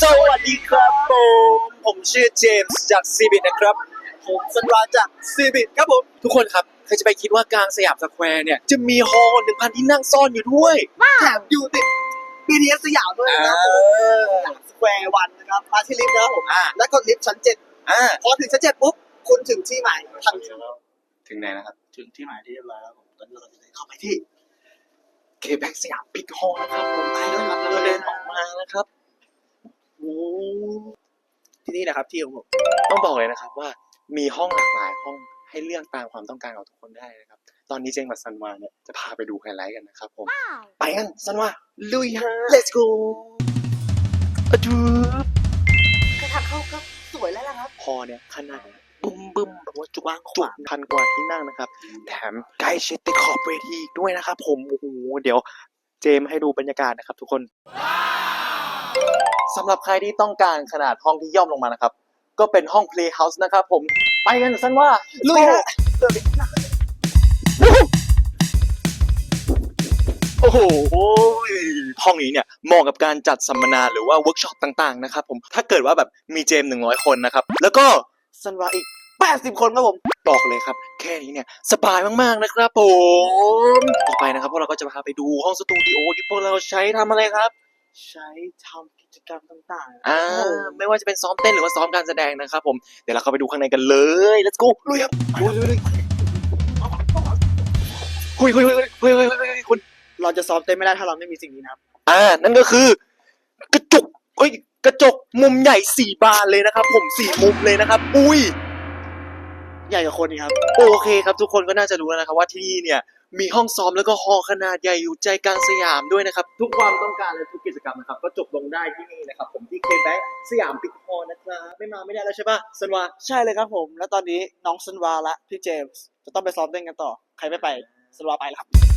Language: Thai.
สวัสดีครับผม ผมชื่อเจมส์จากซีบินะครับ ผมสันวาจากซีบิครับผม ทุกคนครับ ใครจะไปคิดว่ากลางสยามสแควร์เนี่ย จะมีฮอลล์หนึ่งพันที่นั่งซ่อนอยู่ด้วย แถมอยู่ติด BTS สยามด้วยนะครับผมสแควร์วันนะครับ มาที่ลิฟต์นะครับผม อ่า แล้วกดลิฟต์ชั้นเจ็ดอ่า พอถึงชั้นเจ็ดปุ๊บ คุณถึงที่หมายทันทีถึงไหนนะครับ ถึงที่หมายที่เรียบร้อยแล้วผมตอนนี้เราจะเดินเข้าไปที่เคแบ็กสยามบิ๊กฮอลล์นะครับผมไปแล้วครับเราเดินออกมานะครับโอ้ ที่นี่นะครับที่ของผมต้องบอกเลยนะครับว่ามีห้องหลากหลายห้องให้เลือกตามความต้องการของทุกคนได้นะครับ ตอนนี้เจงกับซันวาเนี่ยจะพาไปดูไฮไลท์กันนะครับผมไปกันซันวาลุยฮะ Let's go อะจูแค่ทางเข้าก็สวยแล้วนะครับ พอเนี่ยขนาดบึ้มบึ้มแบบว่าจุกจุกพันกว่าที่นั่งนะครับ แถมใกล้ชิดติดขอบเวทีอีกด้วยนะครับ ผมโอ้โหเดี๋ยวเจมให้ดูบรรยากาศนะครับทุกคน สำหรับใครที่ต้องการขนาดห้องที่ย่อมลงมานะครับ ก็เป็นห้อง Playhouse นะครับผมไปกันซันว่าลุยฮะโอ้โหห้องนี้เนี่ยเหมาะกับการจัดสัมมนาหรือว่าเวิร์กช็อปต่างๆนะครับผมถ้าเกิดว่าแบบมีเจมหนึ่งร้อยคนนะครับ แล้วก็ซันวาอีก 80 คนครับผม บอกเลยครับ แค่นี้เนี่ย สบายมากๆนะครับผม ต่อไปนะครับ พวกเราก็จะพาไปดูห้องสตูดิโอที่พวกเราใช้ทำอะไรครับ ใช้ทำกิจกรรมต่างๆอ่าไม่ว่าจะเป็นซ้อมเต้นหรือว่าซ้อมการแสดงนะครับผมเดี๋ยวเราเข้าไปดูข้างในกันเลย let's go ลุยครับลุยลยลุยคุยคุยคุยคุยคุยคุณเราจะซ้อมเต้นไม่ได้ถ้าเราไม่มีสิ่งนี้นะครับ อ่า นั่นก็คือกระจกเอ้ยกระจกมุมใหญ่สี่บานเลยนะครับ ผมสี่มุมเลยนะครับ อุ้ย ใหญ่กว่าคนนี้ครับ โอเคครับทุกคนก็น่าจะรู้แล้วนะครับว่าที่นี่เนี่ยมีห้องซ้อมแล้วก็ฮอลล์ขนาดใหญ่อยู่ใจกลางสยามด้วยนะครับ ทุกความต้องการและทุกกิจกรรมนะครับ ก็จบลงได้ที่นี่นะครับ ผมที่เคแบ็กสยามบิ๊กฮอลล์นะครับ ไม่มาไม่ได้แล้วใช่ปะสนวา ใช่เลยครับผม แล้วตอนนี้น้องซันวาและพี่เจมส์จะต้องไปซ้อมเต้นกันต่อ ใครไม่ไปซันวาไปแล้วครับ